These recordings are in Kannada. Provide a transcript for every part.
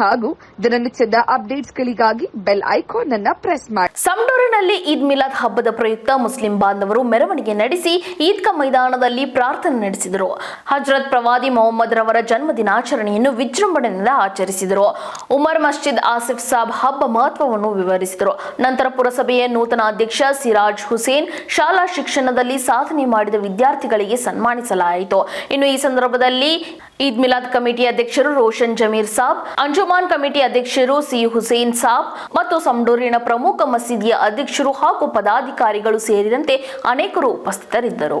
ಹಾಗೂ ದಿನನಿತ್ಯದ ಅಪ್ಡೇಟ್ಸ್ಗಳಿಗಾಗಿ ಬೆಲ್ ಐಕಾನ್ ಅನ್ನ ಪ್ರೆಸ್ ಮಾಡಿ. ಸಂಡೂರಿನಲ್ಲಿ ಈದ್ ಮಿಲಾದ್ ಹಬ್ಬದ ಪ್ರಯುಕ್ತ ಮುಸ್ಲಿಂ ಬಾಂಧವರು ಮೆರವಣಿಗೆ ನಡೆಸಿ ಈದ್ಗಾ ಮೈದಾನದಲ್ಲಿ ಪ್ರಾರ್ಥನೆ ನಡೆಸಿದರು. ಹಜರತ್ ಪ್ರವಾದಿ ಮೊಹಮ್ಮದ್ ರವರ ಜನ್ಮ ದಿನಾಚರಣೆಯನ್ನು ವಿಜೃಂಭಣೆಯಿಂದ ಆಚರಿಸಿದರು. ಉಮರ್ ಮಸ್ಜಿದ್ ಆಸಿಫ್ ಸಾಬ್ ಹಬ್ಬ ಮಹತ್ವವನ್ನು ವಿವರಿಸಿದರು. ನಂತರ ಪುರಸಭೆಯ ನೂತನ ಅಧ್ಯಕ್ಷ ಸಿರಾಜ್ ಹುಸೇನ್ ಶಾಲಾ ಶಿಕ್ಷಣದಲ್ಲಿ ಸಾಧನೆ ಮಾಡಿದ ವಿದ್ಯಾರ್ಥಿಗಳಿಗೆ ಸನ್ಮಾನಿಸಲಾಯಿತು. ಇನ್ನು ಈ ಸಂದರ್ಭದಲ್ಲಿ ಈದ್ ಮಿಲಾದ್ ಕಮಿಟಿ ಅಧ್ಯಕ್ಷರು ರೋಷನ್ ಜಮೀರ್ ಸಾಬ್ ಅಂಜುಮಾನ್ ಕಮಿಟಿ ಅಧ್ಯಕ್ಷರು ಸಿ ಹುಸೇನ್ ಸಾಬ್ ಮತ್ತು ಸಂಡೂರಿನ ಪ್ರಮುಖ ಮಸೀದಿಯ ಅಧ್ಯಕ್ಷರು ಹಾಗೂ ಪದಾಧಿಕಾರಿಗಳು ಸೇರಿದಂತೆ ಅನೇಕರು ಉಪಸ್ಥಿತರಿದ್ದರು.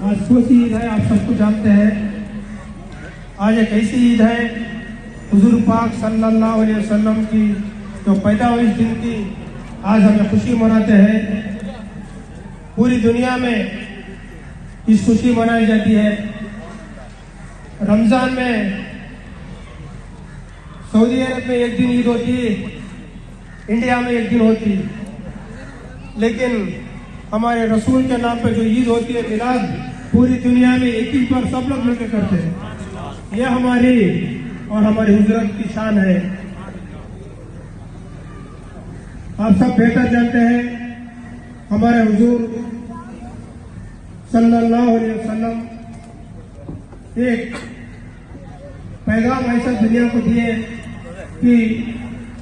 آج کو عید ہے، آپ سب کو جانتے ہیں۔ آج ایک ایسی عید ہے، حضور پاک صلی اللہ علیہ وسلم کی جو پیدا پیداوش دن کی آج ہمیں خوشی مناتے ہیں۔ پوری دنیا میں اس خوشی منائی جاتی ہے۔ رمضان میں سعودی عرب میں ایک دن عید ہوتی، انڈیا میں ایک دن ہوتی۔ لیکن ہمارے رسول کے نام پہ جو عید ہوتی ہے، میلاد، پوری دنیا میں ایک ہی بار سب لوگ مل کے کرتے ہیں۔ یہ ہماری اور ہماری حضرت کی شان ہے۔ آپ سب بہتر جانتے ہیں۔ ہمارے حضور صلی اللہ علیہ وسلم ایک پیغام ایسا دنیا کو دیے کہ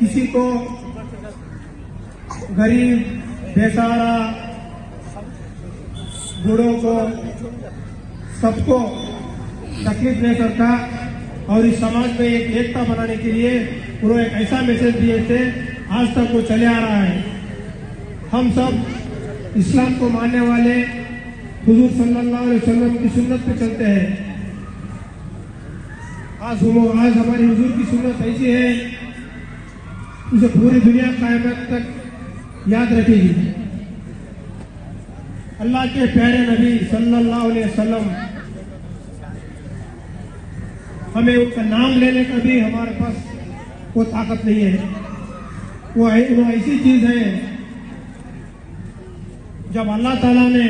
کسی کو غریب بے سہارا بوڑھوں کو، سب کو تکلیف دے کرتا اور اس سماج میں ایک ایکتا بنانے کے لیے انہوں ایک ایسا میسج دیے تھے، آج تک وہ چلے آ رہا ہے۔ ہم سب اسلام کو ماننے والے حضور صلی اللہ علیہ وسلم کی سنت پہ چلتے ہیں۔ آج سنو آج ہمارے حضور کی سنت ایسی ہے، اسے پوری دنیا قائمت تک یاد رکھے گی۔ اللہ کے پیارے نبی صلی اللہ علیہ وسلم، ہمیں ان کا نام لینے کا بھی ہمارے پاس کوئی طاقت نہیں ہے، وہ ایسی چیز ہے، جب اللہ تعالیٰ نے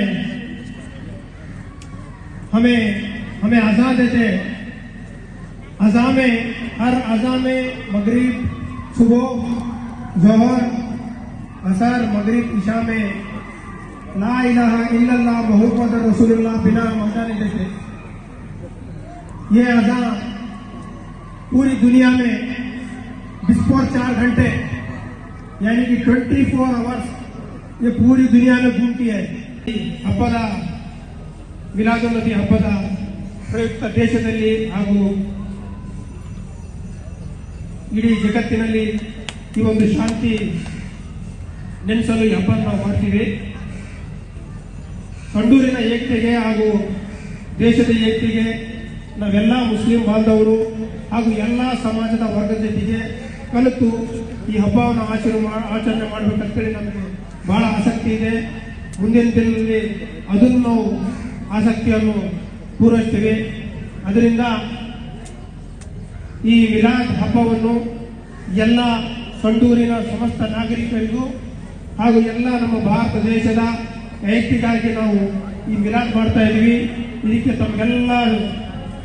ہمیں ہمیں آزاد دیتے اذاں ہر اذاں مغرب صبح، ظہر اثر مغرب، عشاء میں لا الہ الا اللہ محمد رسول اللہ بنا نہیں دیتے یہ اذاں پوری دنیا میں بسپور چار گھنٹے یعنی کہ ٹوینٹی فور آورس یہ پوری دنیا میں گھومتی ہے۔ ಹಬ್ಬದ ಮಿಲಾದುಲ್ ನಬಿ ಹಬ್ಬದ ಪ್ರಯುಕ್ತ ದೇಶದಲ್ಲಿ ಹಾಗೂ ಇಡೀ ಜಗತ್ತಿನಲ್ಲಿ ಈ ಒಂದು ಶಾಂತಿ ನೆನೆಸಲು ಈ ಹಬ್ಬ ನಾವು ಮಾಡ್ತೀವಿ. ಸಂಡೂರಿನ ಏಕತೆಗೆ ಹಾಗೂ ದೇಶದ ಏಕತೆಗೆ ನಾವೆಲ್ಲ ಮುಸ್ಲಿಂ ಬಾಂಧವರು ಹಾಗೂ ಎಲ್ಲ ಸಮಾಜದ ವರ್ಗದ ಜೊತೆಗೆ ಕಲಿತು ಈ ಹಬ್ಬವನ್ನು ಆಚರಣೆ ಆಚರಣೆ ಮಾಡಬೇಕಂತೇಳಿ ನಮಗೆ ಬಹಳ ಆಸಕ್ತಿ ಇದೆ. ಮುಂದಿನ ದಿನದಲ್ಲಿ ಅದನ್ನು ನಾವು ಆಸಕ್ತಿಯನ್ನು ಪೂರೈಸ್ತೇವೆ. ಅದರಿಂದ ಈ ಮಿಲಾದ್ ಹಬ್ಬವನ್ನು ಎಲ್ಲ ಸಂಡೂರಿನ ಸಮಸ್ತ ನಾಗರಿಕರಿಗೂ ಹಾಗೂ ಎಲ್ಲ ನಮ್ಮ ಭಾರತ ದೇಶದ ಐಕ್ಯಗಾಗಿ ನಾವು ಈ ಮಿಲಾದ್ ಮಾಡ್ತಾ ಇದ್ದೀವಿ. ಇದಕ್ಕೆ ತಮಗೆಲ್ಲ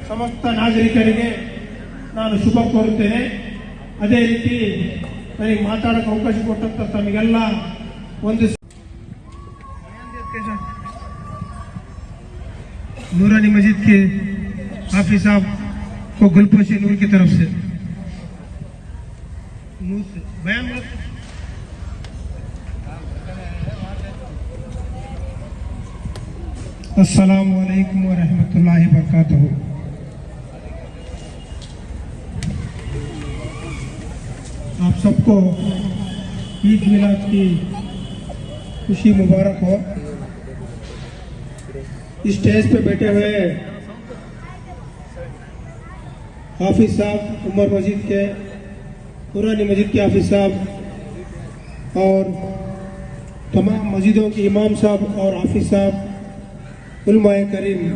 ಸಮಸ್ತ ನಾಗರಿಕರಿಗೆ ನಾನು ಶುಭ ಕೋರುತ್ತೇನೆ. ಅದೇ ರೀತಿ ನನಗೆ ಮಾತಾಡೋಕೆ ಅವಕಾಶ ಕೊಟ್ಟಂತ ತಮಗೆಲ್ಲ ಒಂದು کو گل پوچھے نور کی طرف سے۔ السلام علیکم ورحمۃ اللہ وبرکاتہ۔ آپ سب کو عید میلاد کی خوشی مبارک ہو۔ اسٹیج پہ بیٹھے ہوئے حافظ صاحب، عمر مسجد کے، قرآن مسجد کے حافظ صاحب اور تمام مسجدوں کے امام صاحب اور حافظ صاحب، علماء کریم،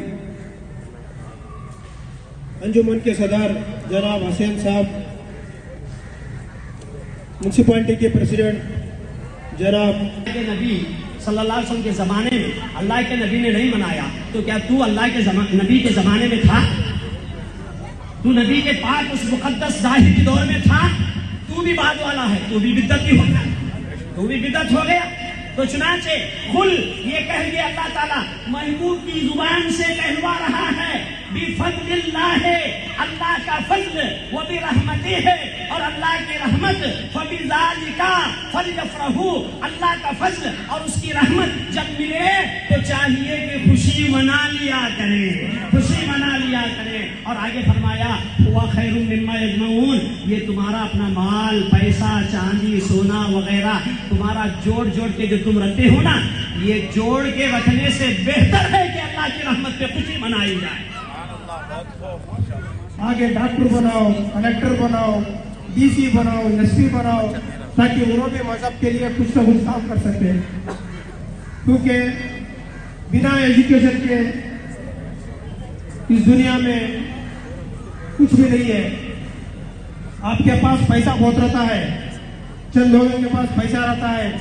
انجمن کے صدر جناب حسین صاحب میونسپلٹی کے پریسیڈنٹ جناب کے نبی صلی اللہ علیہ وسلم کے زمانے میں اللہ کے نبی نے نہیں منایا، تو کیا تو اللہ کے نبی کے زمانے میں تھا؟ تو نبی کے پاک اس مقدس ظاہری دور میں تھا، تو بھی بعد والا ہے، تو بھی بدت ہی ہو گیا تو بھی بدت ہو گیا۔ تو چنانچہ کل یہ کہہ گیا اللہ تعالیٰ محبوب کی زبان سے کہلوا رہا ہے۔ بفضل اللہ ہے، اللہ کا فضل وہ بھی رحمتی ہے، اور اللہ کی رحمت فبذالکا فلیفرحو، اللہ کا فضل اور اس کی رحمت جب ملے تو چاہیے کہ خوشی منا لیا کرے، خوشی منا لیا کرے۔ اور آگے فرمایا، ہوا خیر مما یجمعون، یہ تمہارا اپنا مال، پیسہ، چاندی، سونا وغیرہ، تمہارا جوڑ جوڑ کے جو تم رکھتے ہو نا، یہ جوڑ کے رکھنے سے بہتر ہے کہ اللہ کی رحمت پہ خوشی منائی جائے۔ آگے ڈاکٹر بناؤ کلیکٹر بناؤ ڈی سی بناؤ ایس پی بناؤ تاکہ انہوں بھی مذہب کے لیے کچھ نہ کچھ کام کر سکتے ہیں کیونکہ بنا ایجوکیشن کے اس دنیا میں کچھ بھی نہیں ہے آپ کے پاس پیسہ بہت رہتا ہے چند لوگوں کے پاس پیسہ رہتا ہے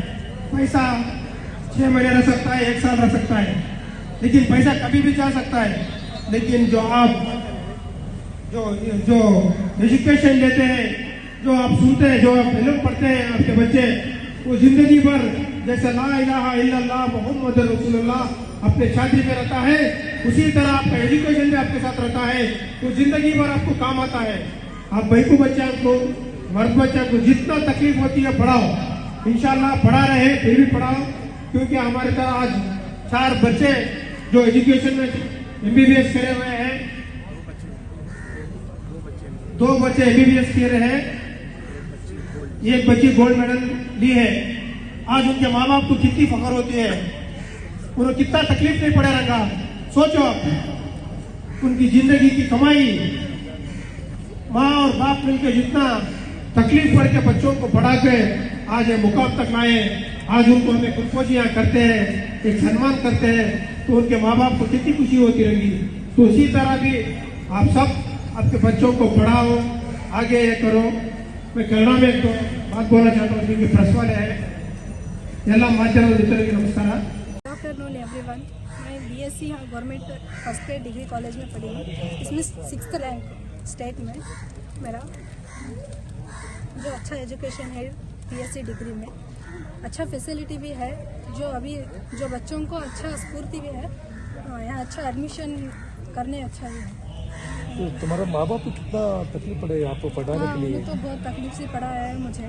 پیسہ چھ مہینے رہ سکتا ہے ایک سال رہ سکتا ہے لیکن پیسہ کبھی بھی جا سکتا ہے لیکن جو آپ جو جو ایجوکیشن لیتے ہیں، جو آپ سنتے ہیں، جو آپ علم پڑھتے ہیں، آپ کے بچے، وہ زندگی بھر جیسے لا الہ الا اللہ، محمد رسول اللہ اپنے شادی میں رہتا ہے، اسی طرح آپ کا ایجوکیشن بھی آپ کے ساتھ رہتا ہے، تو زندگی بھر آپ کو کام آتا ہے۔ آپ بھائیکو بچہ کو مرد بچہ کو جتنا تکلیف ہوتی ہے، پڑھاؤ۔ انشاءاللہ پڑھا رہے پھر بھی پڑھاؤ، کیونکہ ہمارے طرح آج چار بچے جو ایجوکیشن میں ایم بی بی ایس کرے ہوئے ہیں۔ دو بچے ایم بی بی ایس کر ہیں۔ ایک بچی گولڈ میڈل لی ہے۔ آج ان کے ماں باپ کو کتنی فخر ہوتی ہے۔ انہیں کتنا تکلیف نہیں پڑے رنگا۔ سوچو آپ، ان کی زندگی کی کمائی، ماں اور باپ مل کے جتنا تکلیف پڑ کے بچوں کو پڑھا کے آج یہ مقام تک لائے آج ان کو ہمیں خودکوشیاں کرتے ہیں، ایک سنمان کرتے ہیں۔ تو ان کے ماں باپ کو کتنی خوشی ہوتی رہے گی۔ تو اسی طرح بھی آپ سب آپ کے بچوں کو پڑھاؤ، آگے یہ کرو۔ میں کرنا میں تو بات بولنا چاہتا ہوں کیونکہ پریس والے ہیں۔ ಎಲ್ಲ ಮಾಧ್ಯಮದ ನಮಸ್ಕಾರ गुड आफ्टरनून एवरीवन मैं बीएससी हाँ गवर्नमेंट फर्स्ट ग्रेड डिग्री میں में पढ़ी हूँ میں सिक्स रैंक स्टेट में मेरा जो अच्छा एजुकेशन है بی ایس سی ڈگری میں۔ اچھا فیسلٹی بھی ہے جو ابھی جو بچوں کو اچھا اسفورتی بھی ہے ہاں، یہاں اچھا ایڈمیشن کرنے اچھا بھی ہے۔ تمہارا ماں باپ کو کتنا تکلیف پڑے آپ کو پڑھا ہاں، کے لیے؟ تو بہت تکلیف سے پڑھا ہے مجھے۔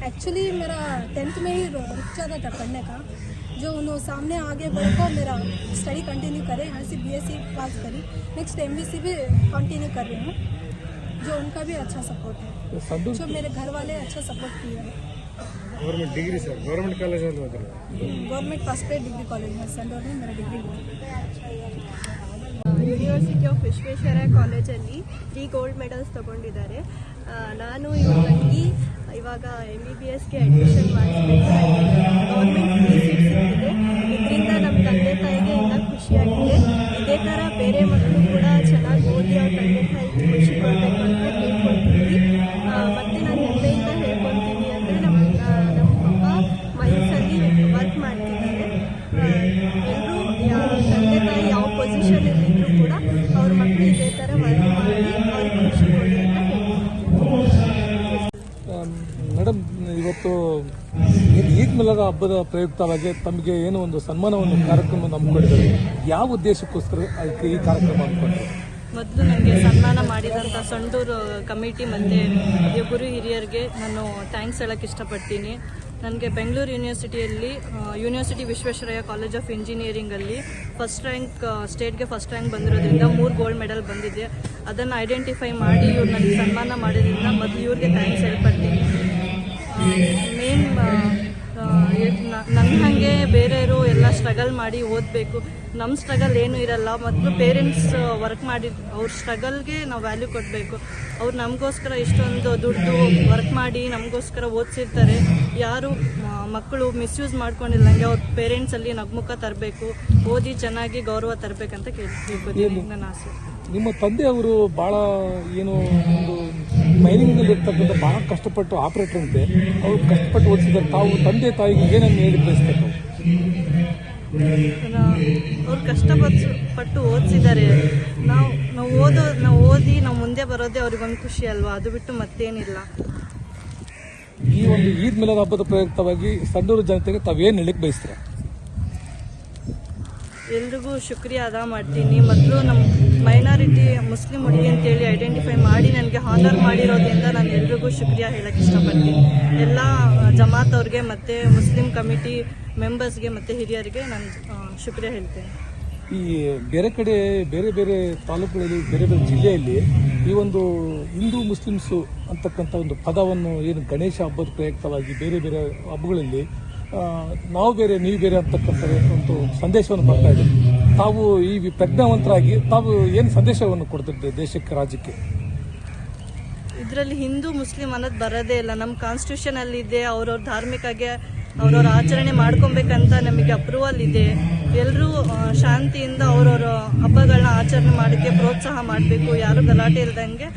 ایکچولی میرا ٹینتھ میں ہی رک جاتا تھا پڑھنے کا۔ جو انہوں سامنے آگے بڑھ کر میرا اسٹڈی کنٹینیو کرے یہاں سے بی ایس سی پاس کری۔ نیکسٹ ایم بی سی بھی کنٹینیو کر رہی ہوں۔ جو ان کا بھی اچھا سپورٹ ہے۔ جو میرے گھر والے اچھا سپورٹ کیے ہیں۔ ಗೌರ್ಮೆಂಟ್ ಡಿಗ್ರಿ ಸರ್ ಗೌರ್ಮೆಂಟ್ ಕಾಲೇಜಲ್ಲಿ ಹೋದ್ರೆ government first grade degree college ಸಂಡೂರಿನ ನನ್ನ ಡಿಗ್ರಿ ಯೂನಿವರ್ಸಿಟಿ ಆಫ್ ವಿಶ್ವೇಶ್ವರ ಕಾಲೇಜಲ್ಲಿ ತ್ರೀ ಗೋಲ್ಡ್ ಮೆಡಲ್ಸ್ ತೊಗೊಂಡಿದ್ದಾರೆ. ನಾನು ಇವಾಗಿ ಇವಾಗ ಎಂ ಬಿ ಬಿ ಎಸ್ಗೆ ಅಡ್ಮಿಷನ್ ಮಾಡಿಸ್ಬೇಕು. ಇದರಿಂದ ನಮ್ಮ ತಂದೆ ತಾಯಿಗೆ ಎಲ್ಲ ಖುಷಿಯಾಗಿದೆ ಇದೇ ಥರ ಬೇರೆ ಮಕ್ಕಳು ಕೂಡ ಚೆನ್ನಾಗಿ ಓದಿ ಅವ್ರ ತಂದೆ ತಾಯಿಗೆ ಖುಷಿ ಕೊಡಬೇಕು ಹಬ್ಬದ ಪ್ರಯುಕ್ತವಾಗಿ ತಮಗೆ ಏನೋ ಒಂದು ಸನ್ಮಾನವನ್ನು ಕಾರ್ಯಕ್ರಮ ಹಮ್ಮಿಕೊಂಡಿದ್ದಾರೆ? ಯಾವ ಉದ್ದೇಶಕ್ಕೋಸ್ಕರ ಈ ಕಾರ್ಯಕ್ರಮ ಹಮ್ಮಿಕೊಂಡ್ರು ಮೊದಲು ನನಗೆ ಸನ್ಮಾನ ಮಾಡಿದಂಥ ಸಂಡೂರು ಕಮಿಟಿ ಮತ್ತು ಗುರು ಹಿರಿಯರಿಗೆ ನಾನು ಥ್ಯಾಂಕ್ಸ್ ಹೇಳಕ್ಕೆ ಇಷ್ಟಪಡ್ತೀನಿ. ನನಗೆ ಬೆಂಗಳೂರು ಯೂನಿವರ್ಸಿಟಿಯಲ್ಲಿ ಯೂನಿವರ್ಸಿಟಿ ವಿಶ್ವೇಶ್ವರಯ್ಯ ಕಾಲೇಜ್ ಆಫ್ ಇಂಜಿನಿಯರಿಂಗಲ್ಲಿ ಫಸ್ಟ್ ರ್ಯಾಂಕ್ ಸ್ಟೇಟ್ಗೆ ಫಸ್ಟ್ ರ್ಯಾಂಕ್ ಬಂದಿರೋದ್ರಿಂದ ಮೂರು ಗೋಲ್ಡ್ ಮೆಡಲ್ ಬಂದಿದೆ. ಅದನ್ನು ಐಡೆಂಟಿಫೈ ಮಾಡಿ ಇವ್ರು ನನಗೆ ಸನ್ಮಾನ ಮಾಡಿದ್ರಿಂದ ಮೊದಲು ಇವ್ರಿಗೆ ಥ್ಯಾಂಕ್ಸ್ ಹೇಳ್ಪಡ್ತೀನಿ. ಮೇನ್ ನನ್ನ ಹಾಗೆ ಬೇರೆಯವರು ಎಲ್ಲ ಸ್ಟ್ರಗಲ್ ಮಾಡಿ ಓದಬೇಕು. ನಮ್ಮ ಸ್ಟ್ರಗಲ್ ಏನೂ ಇರಲ್ಲ. ಮತ್ತು ಪೇರೆಂಟ್ಸ್ ವರ್ಕ್ ಮಾಡಿ ಅವ್ರ ಸ್ಟ್ರಗಲ್ಗೆ ನಾವು ವ್ಯಾಲ್ಯೂ ಕೊಡಬೇಕು. ಅವ್ರು ನಮಗೋಸ್ಕರ ಇಷ್ಟೊಂದು ದುಡ್ಡು ವರ್ಕ್ ಮಾಡಿ ನಮಗೋಸ್ಕರ ಓದಿಸಿರ್ತಾರೆ. ಯಾರು ಮಕ್ಕಳು ಮಿಸ್ಯೂಸ್ ಮಾಡ್ಕೊಂಡಿಲ್ಲಂಗೆ ಅವ್ರ ಪೇರೆಂಟ್ಸಲ್ಲಿ ನಗ್ಮುಖ ತರಬೇಕು. ಓದಿ ಚೆನ್ನಾಗಿ ಗೌರವ ತರಬೇಕಂತ ಕೇಳ್ತಿದ್ದೀನಿ ನನ್ನ ಆಸೆ. ನಿಮ್ಮ ತಂದೆ ಅವರು ಭಾಳ ಏನು ಒಂದು ಮೈನಿಂಗ್ನಲ್ಲಿ ಇರ್ತಕ್ಕಂಥ ಭಾಳ ಕಷ್ಟಪಟ್ಟು ಆಪರೇಟರ್ ಅಂತೆ. ಅವ್ರು ಕಷ್ಟಪಟ್ಟು ಓದಿಸಿದ್ದಾರೆ. ತಾವು ತಂದೆ ತಾಯಿಗೆ ಏನನ್ನು ಹೇಳಿ ಬಯಸ್ತಾರೆ ಅವ್ರು ಕಷ್ಟಪಟ್ಟು ಪಟ್ಟು ಓದಿಸಿದ್ದಾರೆ. ನಾವು ನಾವು ಓದೋ ನಾವು ಓದಿ ನಾವು ಮುಂದೆ ಬರೋದೇ ಅವ್ರಿಗೊಂದು ಖುಷಿ ಅಲ್ವಾ? ಅದು ಬಿಟ್ಟು ಮತ್ತೇನಿಲ್ಲ. ಈ ಒಂದು ಈದ್ ಮಿಲಾದ್ ಹಬ್ಬದ ಪ್ರಯುಕ್ತವಾಗಿ ಸಂಡೂರು ಜನತೆಗೆ ತಾವೇನು ಹೇಳಕ್ಕೆ ಬಯಸ್ತೀರಾ? ಎಲ್ರಿಗೂ ಶುಕ್ರಿಯ ಅದ ಮಾಡ್ತೀನಿ. ಮೊದಲು ನಮ್ಮ ಮೈನಾರಿಟಿ ಮುಸ್ಲಿಂ ಹುಡುಗಿ ಅಂತೇಳಿ ಐಡೆಂಟಿಫೈ ಮಾಡಿ ನನಗೆ ಹಾನರ್ ಮಾಡಿರೋದ್ರಿಂದ ನಾನು ಎಲ್ರಿಗೂ ಶುಕ್ರಿಯ ಹೇಳಕ್ಕೆ ಇಷ್ಟಪಡ್ತೀನಿ. ಎಲ್ಲ ಜಮಾತ್ ಅವ್ರಿಗೆ ಮತ್ತು ಮುಸ್ಲಿಂ ಕಮಿಟಿ ಮೆಂಬರ್ಸ್ಗೆ ಮತ್ತು ಹಿರಿಯರಿಗೆ ನಾನು ಶುಕ್ರಿಯ ಹೇಳ್ತೇನೆ. ಈ ಬೇರೆ ಕಡೆ, ಬೇರೆ ಬೇರೆ ತಾಲೂಕುಗಳಲ್ಲಿ, ಬೇರೆ ಬೇರೆ ಜಿಲ್ಲೆಯಲ್ಲಿ ಈ ಒಂದು ಹಿಂದೂ ಮುಸ್ಲಿಮ್ಸು ಅಂತಕ್ಕಂಥ ಒಂದು ಪದವನ್ನು ಏನು ಗಣೇಶ ಹಬ್ಬದ ಪ್ರಯುಕ್ತವಾಗಿ ಬೇರೆ ಬೇರೆ ಹಬ್ಬಗಳಲ್ಲಿ ನಾವು ಬೇರೆ, ನೀವು ಬೇರೆ ಅಂತಕ್ಕಂಥ ಒಂದು ಸಂದೇಶವನ್ನು ಬರ್ತಾ ಇದೆ. ತಾವು ಈ ಪ್ರಜ್ಞಾವಂತರಾಗಿ ತಾವು ಏನು ಸಂದೇಶವನ್ನು ಕೊಡ್ತಿದ್ದೆ ದೇಶಕ್ಕೆ, ರಾಜ್ಯಕ್ಕೆ? ಇದರಲ್ಲಿ ಹಿಂದೂ, ಮುಸ್ಲಿಂ ಅನ್ನೋದು ಬರೋದೇ ಇಲ್ಲ. ನಮ್ಮ ಕಾನ್ಸ್ಟಿಟ್ಯೂಷನಲ್ಲಿ ಇದೆ, ಅವ್ರವ್ರ ಧಾರ್ಮಿಕಾಗೆ ಅವ್ರವ್ರ ಆಚರಣೆ ಮಾಡ್ಕೊಬೇಕಂತ ನಮಗೆ ಅಪ್ರೂವಲ್ ಇದೆ. ಎಲ್ಲರೂ ಶಾಂತಿಯಿಂದ ಅವ್ರವ್ರ ಹಬ್ಬಗಳನ್ನ ಆಚರಣೆ ಮಾಡೋಕ್ಕೆ ಪ್ರೋತ್ಸಾಹ ಮಾಡಬೇಕು. ಯಾರು ಗಲಾಟೆ ಇಲ್ದಂಗೆ.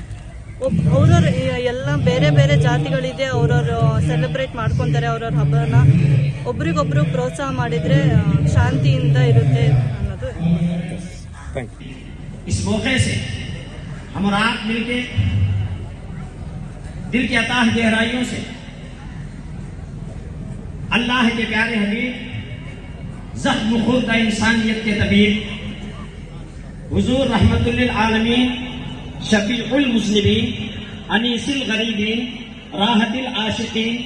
ಒಬ್, ಅವ್ರವ್ರ ಎಲ್ಲ ಬೇರೆ ಬೇರೆ ಜಾತಿಗಳಿದೆ, ಅವ್ರವ್ರು ಸೆಲೆಬ್ರೇಟ್ ಮಾಡ್ಕೊತಾರೆ ಅವ್ರವ್ರ ಹಬ್ಬನ. ಒಬ್ರಿಗೊಬ್ರು ಪ್ರೋತ್ಸಾಹ ಮಾಡಿದರೆ ಶಾಂತಿಯಿಂದ ಇರುತ್ತೆ. اس موقع سے ہم اور آپ مل کے دل کی عطا گہرائیوں سے اللہ کے پیارے حبیب، زخم خوردہ انسانیت کے طبیب، حضور رحمت للعالمین، شفیع المسلمین انیس الغریبین، راحت العاشقین،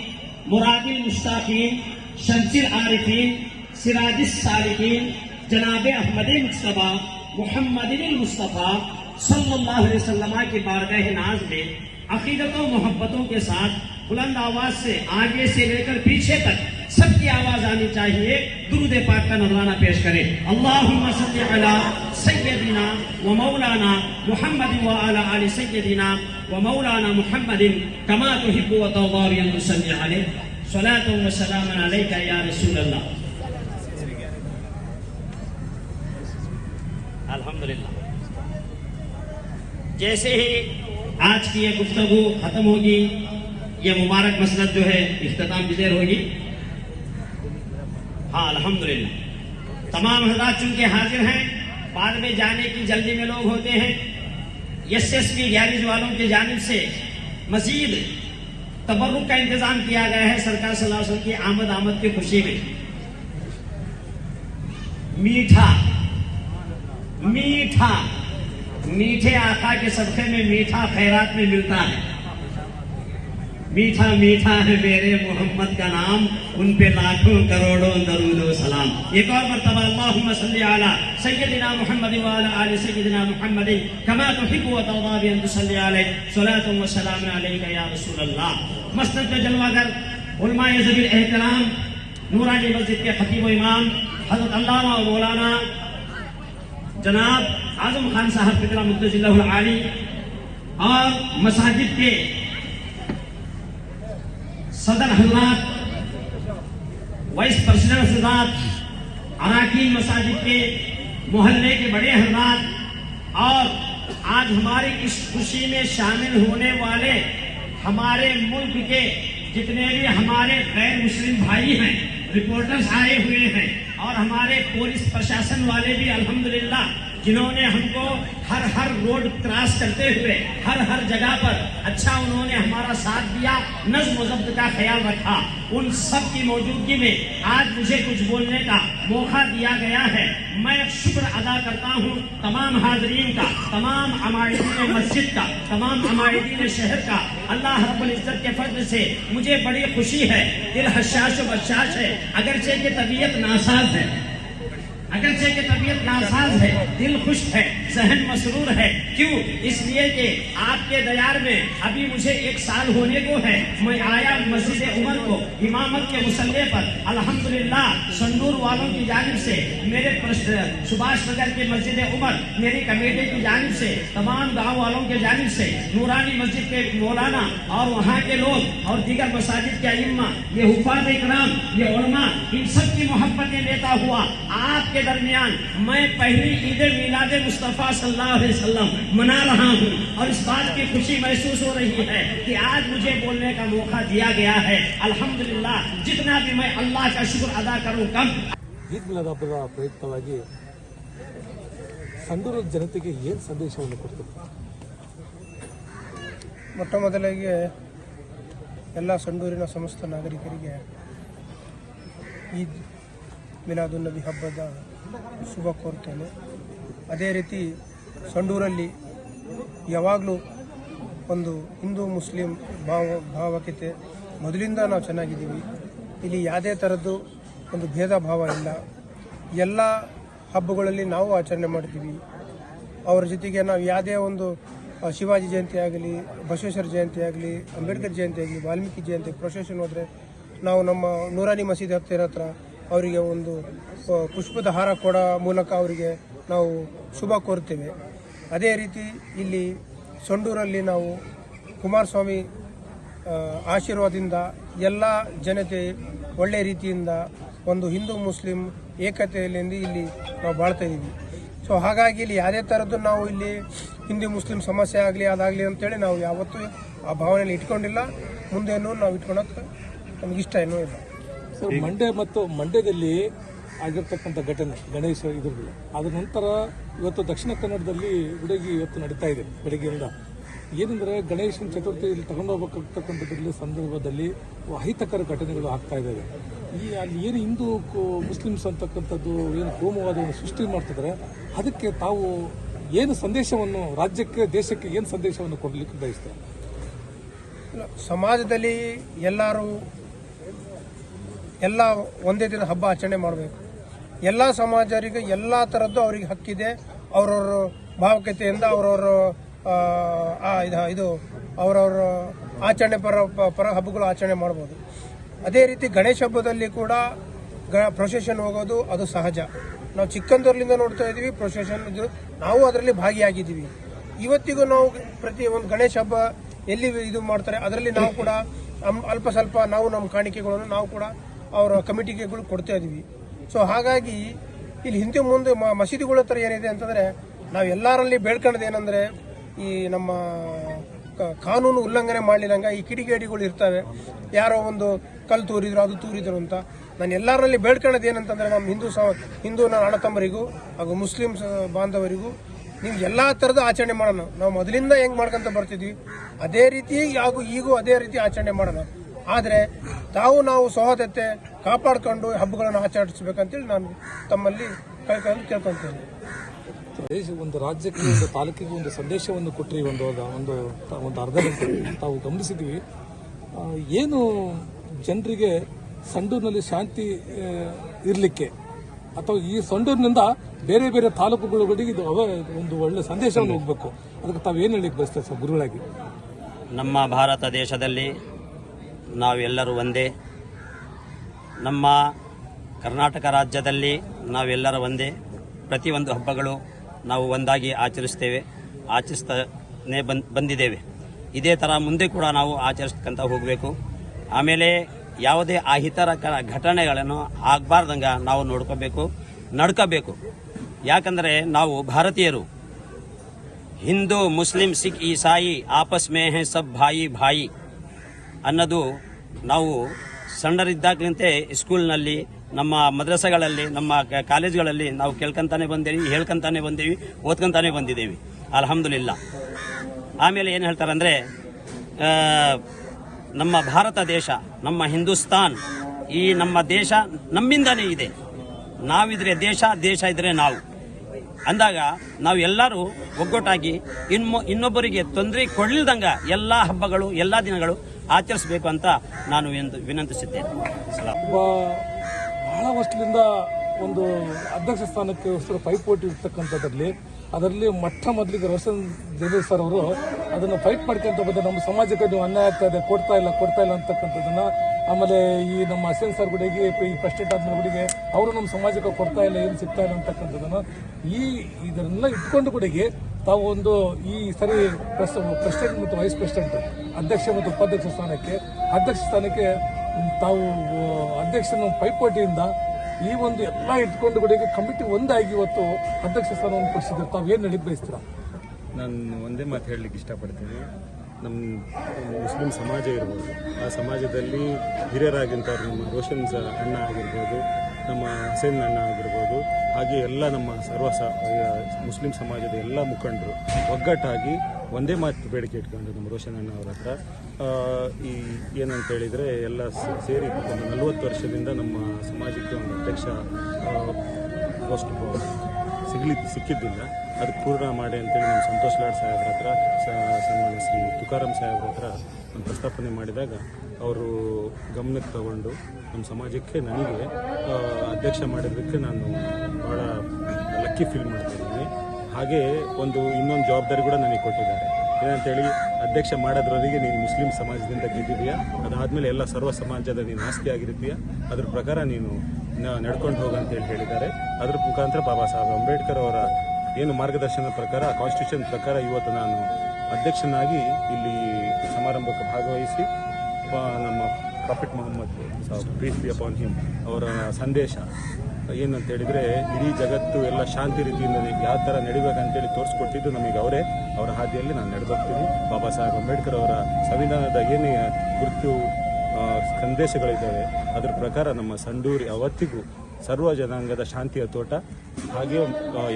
مراد المشتاقین، شمس العارفین، سراج السالکین جناب احمد مصطفیٰ، محمد المصطفیٰ صلی اللہ علیہ وسلم کی بارگاہ ناز میں عقیدت و محبتوں کے ساتھ بلند آواز سے آگے سے لے کر پیچھے تک سب کی آواز آنی چاہیے۔ درود پاک کا نظرانہ پیش کرے اللہم صلی علی سیدنا و مولانا محمد و علی آل سیدنا و مولانا محمد کما تحب و تضاری صلی علی صلاة و سلام علیکہ یا رسول اللہ۔ الحمدللہ۔ جیسے ہی آج کی یہ گفتگو ختم ہوگی، یہ مبارک مسلط جو ہے اختتام پذیر ہوگی۔ ہاں الحمدللہ۔ تمام حضرات چونکہ حاضر ہیں، بعد میں جانے کی جلدی میں لوگ ہوتے ہیں۔ یس ایس پی گیارج والوں کی جانب سے مزید تبرک کا انتظام کیا گیا ہے سرکار صلی اللہ علیہ وسلم کی آمد آمد کی خوشی میں۔ میٹھا میٹھا، میٹھے آقا کے صدقے میں میٹھا خیرات میں ملتا ہے۔ میٹھا میٹھا ہے میرے محمد کا نام، ان پہ لاکھوں کروڑوں درود و سلام۔ ایک اور مرتبہ اللہم صلی علی سیدنا محمد و آل سیدنا محمد، کما تحب و توضا بی انتو صلی علی اللہ و سلام علیکہ یا رسول اللہ۔ مسجد کے جلوہ گر علماء زبیر احترام، نورانی مسجد کے خطیب و امام، حضرت اللہ و مولانا جناب اعظم خان صاحب فکرہ مقدس اللہ العالی اور مساجد کے صدر حضرات، وائس پریسیڈنٹ حضرات، اراکین مساجد کے محلے کے بڑے حضرات اور آج ہماری اس خوشی میں شامل ہونے والے ہمارے ملک کے جتنے بھی ہمارے غیر مسلم بھائی ہیں، رپورٹرز آئے ہوئے ہیں اور ہمارے پولیس پرشاسن والے بھی الحمدللہ جنہوں نے ہم کو ہر ہر روڈ کراس کرتے ہوئے، ہر ہر جگہ پر اچھا انہوں نے ہمارا ساتھ دیا، نظم و ضبط کا خیال رکھا۔ ان سب کی موجودگی میں آج مجھے کچھ بولنے کا موقع دیا گیا ہے۔ میں شکر ادا کرتا ہوں تمام حاضرین کا، تمام عمائدین مسجد کا، تمام عمائدین شہر کا۔ اللہ رب العزت کے فضل سے مجھے بڑی خوشی ہے، دل حشاش و بشاش ہے۔ اگرچہ کہ طبیعت ناساز ہے۔ اگرچہ کہ طبیعت ناساز ہے، دل خوش ہے، ذہن مسرور ہے، کیوں؟ اس لیے کہ آپ کے دیار میں ابھی مجھے ایک سال ہونے کو ہے۔ میں آیا مسجد عمر کو، امامت کے مسلح پر۔ الحمدللہ، سندور والوں کی جانب سے، میرے سباش نگر کی مسجد عمر، میری کمیٹی کی جانب سے، تمام گاؤں والوں کے جانب سے، نورانی مسجد کے مولانا اور وہاں کے لوگ اور دیگر مساجد کے علما یہ حفاظ اکرام، یہ علماء، ان سب کی محبتیں لیتا ہوا آپ کے درمیان میں پہلی عید میلاد مصطفیٰ صلی اللہ علیہ وسلم منا رہا ہوں اور اس بات کی خوشی محسوس ہو رہی ہے کہ آج مجھے بولنے کا موقع دیا گیا ہے۔ الحمدللہ جتنا بھی میں اللہ کا شکر ادا کروں کم عید ಮಿಲಾದಬ್ಬದ ಪ್ರಯುಕ್ತವಾಗಿ ಸಂಡೂರು ಜನತೆಗೆ ಮಿಲಾದುನ್ ನಬಿ ಹಬ್ಬದ ಶುಭ ಕೋರ್ತೇನೆ. ಅದೇ ರೀತಿ ಸಂಡೂರಲ್ಲಿ ಯಾವಾಗಲೂ ಒಂದು ಹಿಂದೂ ಮುಸ್ಲಿಂ ಭಾವ ಭಾವಕತೆ. ಮೊದಲಿಂದ ನಾವು ಚೆನ್ನಾಗಿದ್ದೀವಿ. ಇಲ್ಲಿ ಯಾವುದೇ ಥರದ್ದು ಒಂದು ಭೇದ ಭಾವ ಇಲ್ಲ. ಎಲ್ಲ ಹಬ್ಬಗಳಲ್ಲಿ ನಾವು ಆಚರಣೆ ಮಾಡ್ತೀವಿ. ಅವರ ಜೊತೆಗೆ ನಾವು ಯಾವುದೇ ಒಂದು ಶಿವಾಜಿ ಜಯಂತಿ ಆಗಲಿ, ಬಸವೇಶ್ವರ ಜಯಂತಿ ಆಗಲಿ, ಅಂಬೇಡ್ಕರ್ ಜಯಂತಿ ಆಗಲಿ, ವಾಲ್ಮೀಕಿ ಜಯಂತಿ ಪ್ರೊಸೆಷನ್ ಹೋದರೆ ನಾವು ನಮ್ಮ ನೂರಾನಿ ಮಸೀದಿ ಹತ್ತಿರ ಹತ್ರ ಅವರಿಗೆ ಒಂದು ಪುಷ್ಪದ ಹಾರ ಕೊಡೋ ಮೂಲಕ ಅವರಿಗೆ ನಾವು ಶುಭ ಕೋರ್ತೇವೆ ಅದೇ ರೀತಿ ಇಲ್ಲಿ ಸೊಂಡೂರಲ್ಲಿ ನಾವು ಕುಮಾರಸ್ವಾಮಿ ಆಶೀರ್ವಾದದಿಂದ ಎಲ್ಲ ಜನತೆ ಒಳ್ಳೆಯ ರೀತಿಯಿಂದ ಒಂದು ಹಿಂದೂ, ಮುಸ್ಲಿಂ ಏಕತೆಯಲ್ಲಿ ಇಲ್ಲಿ ನಾವು ಬಾಳ್ತಾ ಇದ್ದೀವಿ. ಸೊ, ಹಾಗಾಗಿ ಇಲ್ಲಿ ಯಾವುದೇ ಥರದ್ದು ನಾವು ಇಲ್ಲಿ ಹಿಂದೂ, ಮುಸ್ಲಿಂ ಸಮಸ್ಯೆ ಆಗಲಿ, ಅದಾಗಲಿ ಅಂತೇಳಿ ನಾವು ಯಾವತ್ತೂ ಆ ಭಾವನೆಯಲ್ಲಿ ಇಟ್ಕೊಂಡಿಲ್ಲ. ಮುಂದೇನು ನಾವು ಇಟ್ಕೊಳಕ್ಕೆ ನಮಗಿಷ್ಟ ಏನೂ ಇಲ್ಲ. ಸರ್ ಮಂಡ್ಯ ಮತ್ತು ಮಂಡ್ಯದಲ್ಲಿ ಆಗಿರ್ತಕ್ಕಂಥ ಘಟನೆ ಗಣೇಶ ಇದ್ರದ್ದು ಅದ ನಂತರ ಇವತ್ತು ದಕ್ಷಿಣ ಕನ್ನಡದಲ್ಲಿ ಹುಡುಗಿ ಇವತ್ತು ನಡೀತಾ ಇದೆ ಬೆಳಗ್ಗೆಯಿಂದ ಏನಂದ್ರೆ ಗಣೇಶನ ಚತುರ್ಥಿ ಇಲ್ಲಿ ತಗೊಂಡೋಗ್ಬೇಕಾಗ್ತಕ್ಕಂಥದ್ರಲ್ಲಿ ಸಂದರ್ಭದಲ್ಲಿ ಅಹಿತಕರ ಘಟನೆಗಳು ಆಗ್ತಾ ಇದ್ದಾವೆ. ಈ ಅಲ್ಲಿ ಏನು ಹಿಂದೂ ಕೋ- ಮುಸ್ಲಿಮ್ಸ್ ಅಂತಕ್ಕಂಥದ್ದು ಏನು ಕೋಮುವಾದವನ್ನು ಸೃಷ್ಟಿ ಮಾಡ್ತಿದ್ದಾರೆ ಅದಕ್ಕೆ ತಾವು ಏನು ಸಂದೇಶವನ್ನು ರಾಜ್ಯಕ್ಕೆ ದೇಶಕ್ಕೆ ಏನು ಸಂದೇಶವನ್ನು ಕೊಡಲಿಕ್ಕೆ ಬಯಸ್ತಾರೆ? ಸಮಾಜದಲ್ಲಿ ಎಲ್ಲರೂ ಎಲ್ಲ ಒಂದೇ ದಿನ ಹಬ್ಬ ಆಚರಣೆ ಮಾಡಬೇಕು. ಎಲ್ಲ ಸಮಾಜರಿಗೆ ಎಲ್ಲ ಥರದ್ದು ಅವರಿಗೆ ಹಕ್ಕಿದೆ. ಅವ್ರವ್ರ ಭಾವಕತೆಯಿಂದ ಅವ್ರವ್ರ ಆ, ಇದು- ಅವರವರ ಆಚರಣೆ ಪರ ಪರ ಹಬ್ಬಗಳು ಆಚರಣೆ ಮಾಡ್ಬೋದು. ಅದೇ ರೀತಿ ಗಣೇಶ ಹಬ್ಬದಲ್ಲಿ ಕೂಡ ಗ ಪ್ರೊಸೆಷನ್ ಹೋಗೋದು ಅದು ಸಹಜ. ನಾವು ಚಿಕ್ಕಂದೂರ್ಲಿಂದ ನೋಡ್ತಾ ಇದ್ದೀವಿ ಪ್ರೊಸೆಷನ್ ಇದು ನಾವು ಅದರಲ್ಲಿ ಭಾಗಿಯಾಗಿದ್ದೀವಿ. ಇವತ್ತಿಗೂ ನಾವು ಪ್ರತಿ ಒಂದು ಗಣೇಶ ಹಬ್ಬ ಎಲ್ಲಿ ಇದು ಮಾಡ್ತಾರೆ ಅದರಲ್ಲಿ ನಾವು ಕೂಡ ಅಲ್ಪ ಸ್ವಲ್ಪ ನಾವು ನಮ್ಮ ಕಾಣಿಕೆಗಳನ್ನು ನಾವು ಕೂಡ ಅವರ ಕಮಿಟಿಗೆಗಳು ಕೊಡ್ತಾ ಇದೀವಿ. ಸೊ ಹಾಗಾಗಿ ಇಲ್ಲಿ ಹಿಂದೆ ಮುಂದೆ ಮಸೀದಿಗಳ ಹತ್ರ ಏನಿದೆ ಅಂತಂದ್ರೆ ನಾವು ಎಲ್ಲರಲ್ಲಿ ಬೇಡ್ಕೊಂಡದ್ದು ಏನಂದ್ರೆ ಈ ನಮ್ಮ ಕಾನೂನು ಉಲ್ಲಂಘನೆ ಮಾಡಲಿಲ್ಲಂಗ ಈ ಕಿಡಿಗೇಡಿಗಳು ಇರ್ತವೆ. ಯಾರೋ ಒಂದು ಕಲ್ಲು ತೂರಿದ್ರು, ಅದು ತೂರಿದ್ರು ಅಂತ. ನಾನು ಎಲ್ಲರಲ್ಲಿ ಬೇಡ್ಕೊಳ್ಳೋದು ಏನಂತಂದ್ರೆ ನಮ್ಮ ಹಿಂದೂ ಸಮ, ಹಿಂದೂ ನನ್ನ ಅಣ್ಣ ತಮ್ಮರಿಗೂ ಹಾಗೂ ಮುಸ್ಲಿಂ ಬಾಂಧವರಿಗೂ ನೀವು ಎಲ್ಲ ಥರದ ಆಚರಣೆ ಮಾಡೋಣ. ನಾವು ಮೊದಲಿಂದ ಹೆಂಗ್ ಮಾಡ್ಕೊಂತ ಬರ್ತಿದ್ವಿ, ಅದೇ ರೀತಿ ಹಾಗೂ ಈಗೂ ಅದೇ ರೀತಿ ಆಚರಣೆ ಮಾಡೋಣ. ಆದರೆ ತಾವು ನಾವು ಸಹೋದತೆ ಕಾಪಾಡಿಕೊಂಡು ಹಬ್ಬಗಳನ್ನು ಆಚರಿಸಬೇಕಂತೇಳಿ ನಾನು ತಮ್ಮಲ್ಲಿ ಕೈಕೊಂಡು ಕೇಳ್ಕೊತೇನೆ ದೇಶ ಒಂದು ರಾಜ್ಯಕ್ಕೆ ಒಂದು ತಾಲೂಕಿಗೆ ಒಂದು ಸಂದೇಶವನ್ನು ಕೊಟ್ಟರೆ ಒಂದು ಒಂದು ಒಂದು ಅರ್ಧ ಗಂಟೆ ತಾವು ಗಮನಿಸಿದ್ವಿ ಏನು ಜನರಿಗೆ ಸಂಡೂರಿನಲ್ಲಿ ಶಾಂತಿ ಇರಲಿಕ್ಕೆ ಅಥವಾ ಈ ಸಂಡೂರಿನಿಂದ ಬೇರೆ ಬೇರೆ ತಾಲೂಕುಗಳಿಗೆ ಇದು ಅವ ಒಂದು ಒಳ್ಳೆ ಸಂದೇಶವನ್ನು ಹೋಗಬೇಕು. ಅದಕ್ಕೆ ತಾವು ಏನು ಹೇಳಿಕ್ಕೆ ಬಯಸ್ತೇವೆ ಸರ್ ಗುರುಗಳಾಗಿ? ನಮ್ಮ ಭಾರತ ದೇಶದಲ್ಲಿ ನಾವೆಲ್ಲರೂ ಒಂದೇ. ನಮ್ಮ ಕರ್ನಾಟಕ ರಾಜ್ಯದಲ್ಲಿ ನಾವೆಲ್ಲರೂ ಒಂದೇ. ಪ್ರತಿಯೊಂದು ಹಬ್ಬಗಳು ನಾವು ಒಂದಾಗಿ ಆಚರಿಸ್ತೇವೆ, ಆಚರಿಸ್ತಾನೆ ಬಂದ್, ಬಂದಿದ್ದೇವೆ. ಇದೇ ಥರ ಮುಂದೆ ಕೂಡ ನಾವು ಆಚರಿಸ್ಕಂತ ಹೋಗಬೇಕು. ಆಮೇಲೆ ಯಾವುದೇ ಅಹಿತರಕರ ಘಟನೆಗಳನ್ನು ಆಗಬಾರ್ದಂಗೆ ನಾವು ನೋಡ್ಕೋಬೇಕು, ನಡ್ಕೋಬೇಕು. ಯಾಕಂದರೆ ನಾವು ಭಾರತೀಯರು. ಹಿಂದೂ, ಮುಸ್ಲಿಂ, ಸಿಖ್, ಈಸಾಯಿ, ಆಪಸ್ ಮೇ ಹೇ ಸಬ್, ಭಾಯಿ ಭಾಯಿ. ಅನ್ನೋದು ನಾವು ಸಣ್ಣರಿದ್ದಾಗಲಿಂತೆ ಸ್ಕೂಲ್ನಲ್ಲಿ, ನಮ್ಮ ಮದ್ರಸಗಳಲ್ಲಿ, ನಮ್ಮ ಕಾಲೇಜ್ಗಳಲ್ಲಿ ನಾವು ಕೇಳ್ಕೊಂತಾನೆ ಬಂದೇವಿ, ಹೇಳ್ಕೊಂತಾನೆ ಬಂದೇವಿ, ಓದ್ಕೊಂತಾನೆ ಬಂದಿದ್ದೀವಿ. ಅಲ್ಹಮ್ದುಲಿಲ್ಲ. ಆಮೇಲೆ ಏನು ಹೇಳ್ತಾರೆ ಅಂದರೆ ನಮ್ಮ ಭಾರತ ದೇಶ, ನಮ್ಮ ಹಿಂದೂಸ್ತಾನ್, ಈ ನಮ್ಮ ದೇಶ ನಮ್ಮಿಂದನೇ ಇದೆ. ನಾವಿದ್ರೆ ದೇಶ ದೇಶ ಇದ್ರೆ ನಾವು. ಅಂದಾಗ ನಾವು ಎಲ್ಲರೂ ಒಗ್ಗಟ್ಟಾಗಿ ಇನ್ನು ಇನ್ನೊಬ್ಬರಿಗೆ ತೊಂದರೆ ಕೊಡಲಿಲ್ದಂಗ ಎಲ್ಲ ಹಬ್ಬಗಳು, ಎಲ್ಲ ದಿನಗಳು ಆಚರಿಸಬೇಕು ಅಂತ ನಾನು ಎಂದು. ಒಬ್ಬ ಬಹಳ ವರ್ಷದಿಂದ ಒಂದು ಅಧ್ಯಕ್ಷ ಸ್ಥಾನಕ್ಕೆ ಪೈಪೋಟಿ ಇರ್ತಕ್ಕಂಥದ್ರಲ್ಲಿ, ಅದರಲ್ಲಿ ಮೊಟ್ಟ ಮೊದಲಿಗೆ ರೋಷನ್ ಜಗದೀಶ್ ಸರ್ ಅವರು ಅದನ್ನು ಫೈಟ್ ಮಾಡ್ಕೊಂತ ಬಂದ ನಮ್ಮ ಸಮಾಜಕ್ಕೆ ನೀವು ಅನ್ಯಾಯ ಆಗ್ತಾ ಇದೆ, ಕೊಡ್ತಾ ಇಲ್ಲ ಕೊಡ್ತಾ ಇಲ್ಲ ಅಂತಕ್ಕಂಥದ್ದನ್ನ ಆಮೇಲೆ ಈ ನಮ್ಮ ಹಸೇನ್ ಸರ್ ಗುಡಿಗೆ, ಈ ಪ್ರೆಸಿಡೆಂಟ್ ಆದ್ಮೇಲೆ ಗುಡಿಗೆ, ಅವರು ನಮ್ಮ ಸಮಾಜಕ್ಕೆ ಕೊಡ್ತಾ ಇಲ್ಲ, ಏನು ಸಿಗ್ತಾ ಇಲ್ಲ ಅಂತಕ್ಕಂಥದ್ದನ್ನು ಈ ಇದನ್ನೆಲ್ಲ ಇಟ್ಕೊಂಡು ಗುಡಿಗೆ ತಾವು ಒಂದು ಈ ಸರಿ ಪ್ರೆಸಿಡೆಂಟ್ ಮತ್ತು ವೈಸ್ ಪ್ರೆಸಿಡೆಂಟ್ ಅಧ್ಯಕ್ಷ ಮತ್ತು ಉಪಾಧ್ಯಕ್ಷ ಸ್ಥಾನಕ್ಕೆ, ಅಧ್ಯಕ್ಷ ಸ್ಥಾನಕ್ಕೆ ತಾವು ಅಧ್ಯಕ್ಷನ ಪೈಪೋಟಿಯಿಂದ ಈ ಒಂದು ಎಲ್ಲ ಇಟ್ಕೊಂಡು ಗುಡಿಗೆ ಕಮಿಟಿ ಒಂದಾಗಿ ಇವತ್ತು ಅಧ್ಯಕ್ಷ ಸ್ಥಾನವನ್ನು ಕೊಡಿಸಿದ್ರು. ತಾವು ಏನು ಹೇಳಿ ಬಯಸ್ತೀರಾ? ನಾನು ಒಂದೇ ಮಾತು ಹೇಳಲಿಕ್ಕೆ ಇಷ್ಟಪಡ್ತೀನಿ. ನಮ್ಮ ಮುಸ್ಲಿಂ ಸಮಾಜ ಇರ್ಬೋದು. ಆ ಸಮಾಜದಲ್ಲಿ ಹಿರಿಯರಾಗಿಂಥವ್ರು ನಮ್ಮ ರೋಷನ್ ಅಣ್ಣ ಆಗಿರ್ಬೋದು, ನಮ್ಮ ಹಸೇನ್ ಅಣ್ಣ ಆಗಿರ್ಬೋದು, ಹಾಗೆ ಎಲ್ಲ ನಮ್ಮ ಸರ್ವ ಸ ಮುಸ್ಲಿಂ ಸಮಾಜದ ಎಲ್ಲ ಮುಖಂಡರು ಒಗ್ಗಟ್ಟಾಗಿ ಒಂದೇ ಮಾತು ಬೇಡಿಕೆ ಇಟ್ಕೊಂಡು ನಮ್ಮ ರೋಷನ್ ಅಣ್ಣ ಅವ್ರ ಹತ್ರ ಈ ಏನಂತ ಹೇಳಿದರೆ ಎಲ್ಲ ಸೇರಿ ಒಂದು ನಲವತ್ತು ವರ್ಷದಿಂದ ನಮ್ಮ ಸಮಾಜಕ್ಕೆ ಒಂದು ಅಧ್ಯಕ್ಷ ಪೋಸ್ಟ್ ಸಿಗಲಿ ಸಿಕ್ಕಿದ್ದಿಲ್ಲ. ಅದು ಪೂರ್ಣ ಮಾಡಿ ಅಂತೇಳಿ ನಮ್ಮ ಸಂತೋಷ್ ಲಾಡ್ ಸಾಹೇಬ್ರ ಹತ್ರ ಸನ್ಮಾನ ಶ್ರೀ ತುಕಾರಾಮ್ ಸಾಹೇಬ್ರ ಹತ್ರ ಒಂದು ಪ್ರಸ್ತಾಪನೆ ಮಾಡಿದಾಗ ಅವರು ಗಮನಕ್ಕೆ ತಗೊಂಡು, ನಮ್ಮ ಸಮಾಜಕ್ಕೆ ನನಗೆ ಅಧ್ಯಕ್ಷ ಮಾಡಿದ್ದಕ್ಕೆ ನಾನು ಭಾಳ ಲಕ್ಕಿ ಫೀಲ್ ಮಾಡ್ತಿದ್ದೀನಿ. ಹಾಗೇ ಒಂದು ಇನ್ನೊಂದು ಜವಾಬ್ದಾರಿ ಕೂಡ ನನಗೆ ಕೊಟ್ಟಿದ್ದಾರೆ. ಏನಂತೇಳಿ, ಅಧ್ಯಕ್ಷ ಮಾಡೋದ್ರವರೆಗೆ ನೀನು ಮುಸ್ಲಿಂ ಸಮಾಜದಿಂದ ಗೆದ್ದಿದೆಯಾ ಅದಾದಮೇಲೆ ಎಲ್ಲ ಸರ್ವ ಸಮಾಜದ ನೀನು ಆಸ್ತಿ ಆಗಿರ್ತೀಯ, ಅದ್ರ ಪ್ರಕಾರ ನೀನು ನಡ್ಕೊಂಡು ಹೋಗು ಅಂತೇಳಿ ಹೇಳಿದ್ದಾರೆ. ಅದ್ರ ಮುಖಾಂತರ ಬಾಬಾ ಸಾಹೇಬ್ ಅಂಬೇಡ್ಕರ್ ಅವರ ಏನು ಮಾರ್ಗದರ್ಶನದ ಪ್ರಕಾರ ಕಾನ್ಸ್ಟಿಟ್ಯೂಷನ್ ಪ್ರಕಾರ ಇವತ್ತು ನಾನು ಅಧ್ಯಕ್ಷನಾಗಿ ಇಲ್ಲಿ ಸಮಾರಂಭಕ್ಕೆ ಭಾಗವಹಿಸಿ ನಮ್ಮ prophet Mohammed peace be upon him ಅವರ ಸಂದೇಶ ಏನಂತ ಹೇಳಿದರೆ, ಇಡೀ ಜಗತ್ತು ಎಲ್ಲ ಶಾಂತಿ ರೀತಿಯಿಂದ ಯಾವ ಥರ ನಡಿಬೇಕಂತೇಳಿ ತೋರಿಸ್ಕೊಟ್ಟಿದ್ದು ನಮಗೆ ಅವರೇ. ಅವರ ಹಾದಿಯಲ್ಲಿ ನಾನು ನಡೆದೋಗ್ತೀನಿ. ಬಾಬಾ ಸಾಹೇಬ್ ಅಂಬೇಡ್ಕರ್ ಅವರ ಸಂವಿಧಾನದ ಏನೇ ಗುರುತು ಸಂದೇಶಗಳಿದ್ದಾವೆ, ಅದರ ಪ್ರಕಾರ ನಮ್ಮ ಸಂಡೂರಿ ಅವತ್ತಿಗೂ ಸರ್ವ ಜನಾಂಗದ ಶಾಂತಿಯ ತೋಟ. ಹಾಗೆ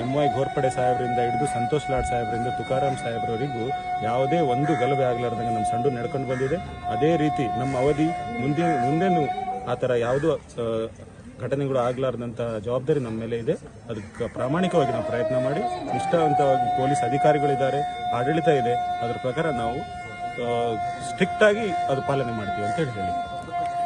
ಎಂ ವೈ ಘೋರ್ಪಡೆ ಸಾಹೇಬರಿಂದ ಹಿಡಿದು ಸಂತೋಷ್ ಲಾಡ್ ಸಾಹೇಬರಿಂದ ತುಕಾರಾಮ್ ಸಾಹೇಬ್ರವರಿಗೂ ಯಾವುದೇ ಒಂದು ಗಲಭೆ ಆಗಲಾರ್ದಂಗೆ ನಮ್ಮ ಸಂಡು ನಡ್ಕೊಂಡು ಬಂದಿದೆ. ಅದೇ ರೀತಿ ನಮ್ಮ ಅವಧಿ ಮುಂದೆ, ಮುಂದೆನೂ ಆ ಥರ ಯಾವುದೋ ಘಟನೆಗಳು ಆಗಲಾರ್ದಂಥ ಜವಾಬ್ದಾರಿ ನಮ್ಮ ಮೇಲೆ ಇದೆ. ಅದಕ್ಕೆ ಪ್ರಾಮಾಣಿಕವಾಗಿ ನಾವು ಪ್ರಯತ್ನ ಮಾಡಿ, ನಿಷ್ಠಾವಂತವಾಗಿ ಪೊಲೀಸ್ ಅಧಿಕಾರಿಗಳಿದ್ದಾರೆ, ಆಡಳಿತ ಇದೆ. ಅದರ ಪ್ರಕಾರ ನಾವು ಸ್ಟ್ರಿಕ್ಟಾಗಿ ಅದು ಪಾಲನೆ ಮಾಡ್ತೀವಿ ಅಂತ ಹೇಳಿ.